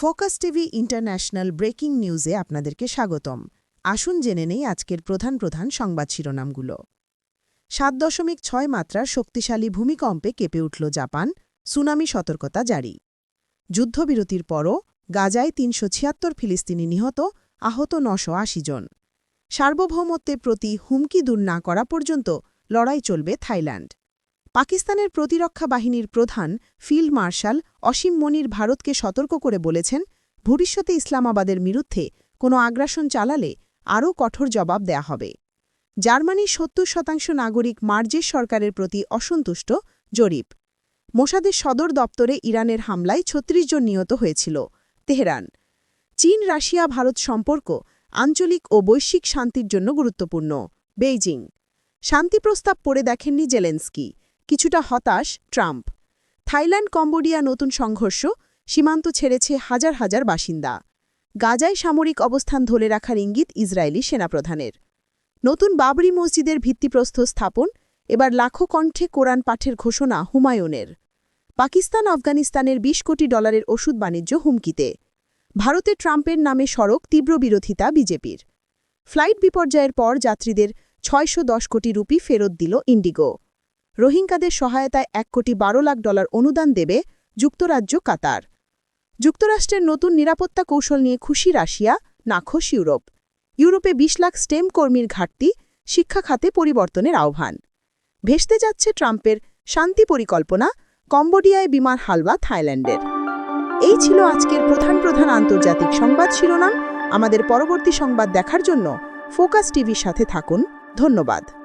Focus TV international breaking নিউজে আপনাদেরকে স্বাগতম। আসুন জেনে নেই আজকের প্রধান প্রধান সংবাদ শিরোনামগুলো। সাত দশমিক ছয় মাত্রার শক্তিশালী ভূমিকম্পে কেঁপে উঠল জাপান, সুনামি সতর্কতা জারি। যুদ্ধবিরতির পরও গাজায় তিনশো ছিয়াত্তর ফিলিস্তিনি নিহত, আহত নশো আশি জন। সার্বভৌমত্বের প্রতি হুমকি দূর না করা পর্যন্ত লড়াই চলবে থাইল্যান্ড। পাকিস্তানের প্রতিরক্ষা বাহিনীর প্রধান ফিল্ড মার্শাল অসীম মনির ভারতকে সতর্ক করে বলেছেন, ভবিষ্যতে ইসলামাবাদের বিরুদ্ধে কোনো আগ্রাসন চালালে আরও কঠোর জবাব দেয়া হবে। জার্মানির সত্তর শতাংশ নাগরিক মার্জের সরকারের প্রতি অসন্তুষ্ট, জরিপ। মোসাদের সদর দপ্তরে ইরানের হামলায় ছত্রিশ জন নিহত হয়েছিল। তেহরান। চীন, রাশিয়া, ভারত সম্পর্ক আঞ্চলিক ও বৈশ্বিক শান্তির জন্য গুরুত্বপূর্ণ। বেইজিং। শান্তি প্রস্তাব পড়ে দেখেননি জেলেন্সকি। কিছুটা হতাশ, ট্রাম্প। থাইল্যান্ড, কম্বোডিয়া নতুন সংঘর্ষ, সীমান্ত ছেড়েছে হাজার হাজার বাসিন্দা। গাজায় সামরিক অবস্থান ধরে রাখার ইঙ্গিত ইসরায়েলি সেনাপ্রধানের। নতুন বাবরি মসজিদের ভিত্তিপ্রস্তর স্থাপন, এবার লাখো কণ্ঠে কোরআন পাঠের ঘোষণা হুমায়ুনের। পাকিস্তান, আফগানিস্তানের ২০ কোটি ডলারের ওষুধ বাণিজ্য হুমকিতে। ভারতে ট্রাম্পের নামে সড়ক তীব্র বিরোধিতা বিজেপির। ফ্লাইট বিপর্যয়ের পর যাত্রীদের ছয়শো দশ কোটি রুপি ফেরত দিল ইন্ডিগো। রোহিঙ্গাদের সহায়তায় এক কোটি বারো লাখ ডলার অনুদান দেবে যুক্তরাজ্য কাতার। যুক্তরাষ্ট্রের নতুন নিরাপত্তা কৌশল নিয়ে খুশি রাশিয়া নাখোশ ইউরোপ। ইউরোপে ২০ লাখ স্টেম কর্মীর ঘাটতি, শিক্ষা খাতে পরিবর্তনের আহ্বান। ভেসতে যাচ্ছে ট্রাম্পের শান্তি পরিকল্পনা, কম্বোডিয়ায় বিমান হালবা থাইল্যান্ডের। এই ছিল আজকের প্রধান প্রধান আন্তর্জাতিক সংবাদ শিরোনাম। আমাদের পরবর্তী সংবাদ দেখার জন্য ফোকাস টিভির সাথে থাকুন। ধন্যবাদ।